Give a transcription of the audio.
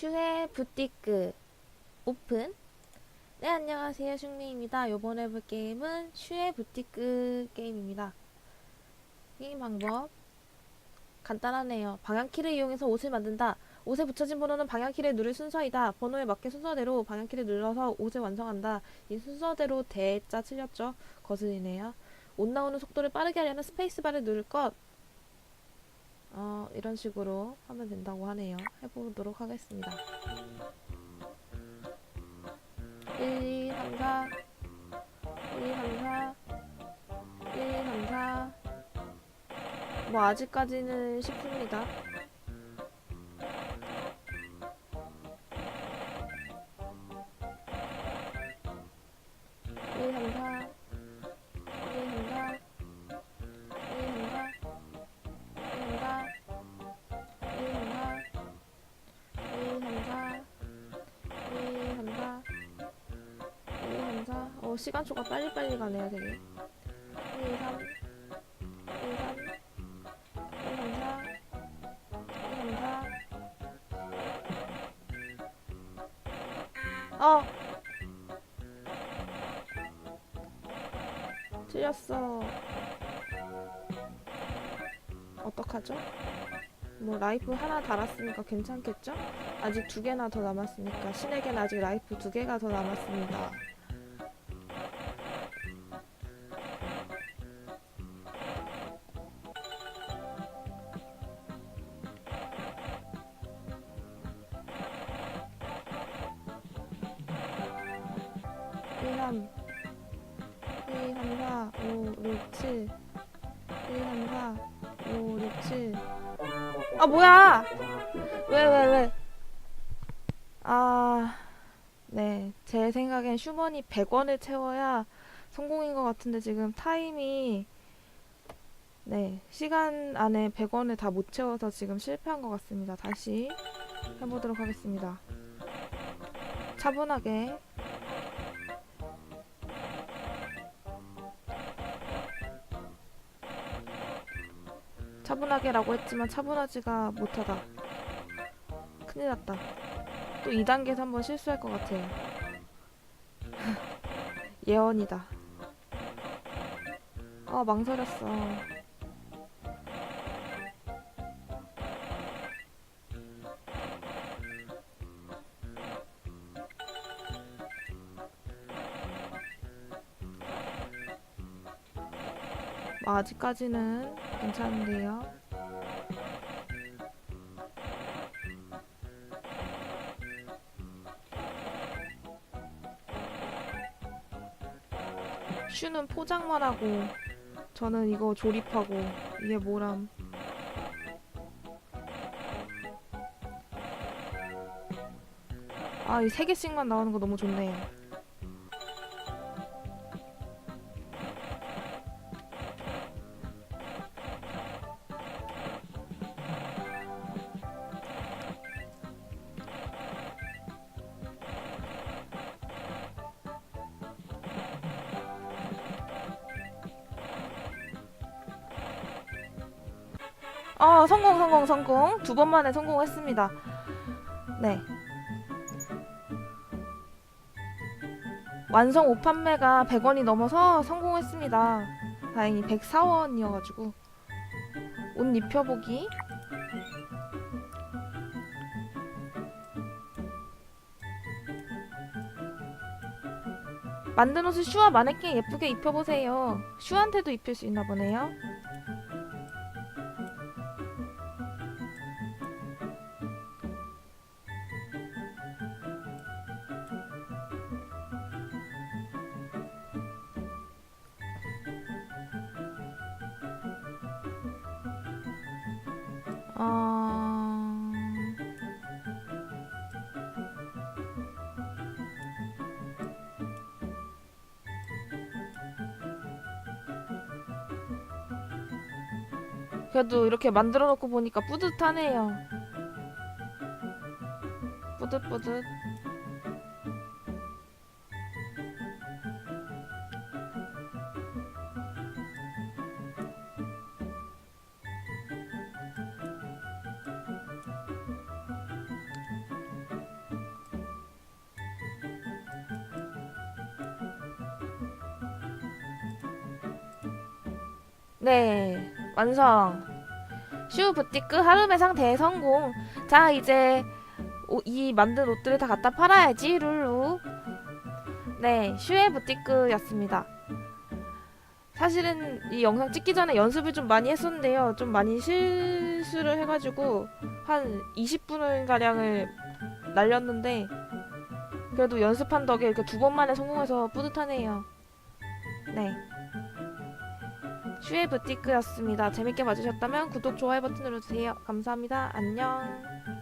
슈의 부티크 오픈. 네 안녕하세요. 슝미입니다. 요번에 볼 게임은 슈의 부티크 게임입니다. 게임 방법 간단하네요. 방향키를 이용해서 옷을 만든다. 옷에 붙여진 번호는 방향키를 누를 순서이다. 번호에 맞게 순서대로 방향키를 눌러서 옷을 완성한다. 이 순서대로 대자 틀렸죠? 거슬리네요. 옷 나오는 속도를 빠르게 하려면 스페이스바를 누를 것 어, 이런 식으로 하면 된다고 하네요. 해보도록 하겠습니다. 1, 2, 3, 4 1, 2, 3, 4 1, 2, 3, 4뭐 아직까지는 쉽습니다. 시간초가 빨리빨리 가네요 되게 일삼 일삼 일삼사 일삼사 어 틀렸어 어떡하죠? 뭐 라이프 하나 달았으니까 괜찮겠죠? 아직 두 개나 더 남았으니까 신에게는 아직 라이프 두 개가 더 남았습니다. 일, 삼, 일, 삼, 사, 오, 육, 칠, 일, 삼, 사, 5, 6, 7. 아, 뭐야! 왜, 왜, 왜? 아, 네. 제 생각엔 슈먼이 100원을 채워야 성공인 것 같은데 지금 타임이, 네. 시간 안에 100원을 다 못 채워서 지금 실패한 것 같습니다. 다시 해보도록 하겠습니다. 차분하게. 차분하게라고 했지만 차분하지가 못하다. 큰일 났다. 또 2단계에서 한번 실수할 것 같아요. 예언이다. 아, 망설였어. 뭐 아직까지는 괜찮은데요. 슈는 포장만 하고 저는 이거 조립하고 이게 뭐람 아 이 세 개씩만 나오는 거 너무 좋네 아 성공 성공 성공. 두 번 만에 성공했습니다. 네. 완성 옷 판매가 100원이 넘어서 성공했습니다. 다행히 104원이어가지고. 옷 입혀보기. 만든 옷을 슈와 마네킹 예쁘게 입혀보세요. 슈한테도 입힐 수 있나 보네요 어... 그래도 이렇게 만들어 놓고 보니까 뿌듯하네요. 뿌듯뿌듯. 네, 완성. 슈 부티크 하루 매상 대 성공. 자, 이제 오- 이 만든 옷들을 다 갖다 팔아야지, 룰루. 네, 슈의 부티크였습니다. 사실은 이 영상 찍기 전에 연습을 좀 많이 했었는데요. 좀 많이 실수를 해가지고 한 20분을 가량을 날렸는데 그래도 연습한 덕에 이렇게 두 번 만에 성공해서 뿌듯하네요. 네. 슈의 부티크였습니다. 재밌게 봐주셨다면 구독, 좋아요 버튼 눌러주세요. 감사합니다. 안녕.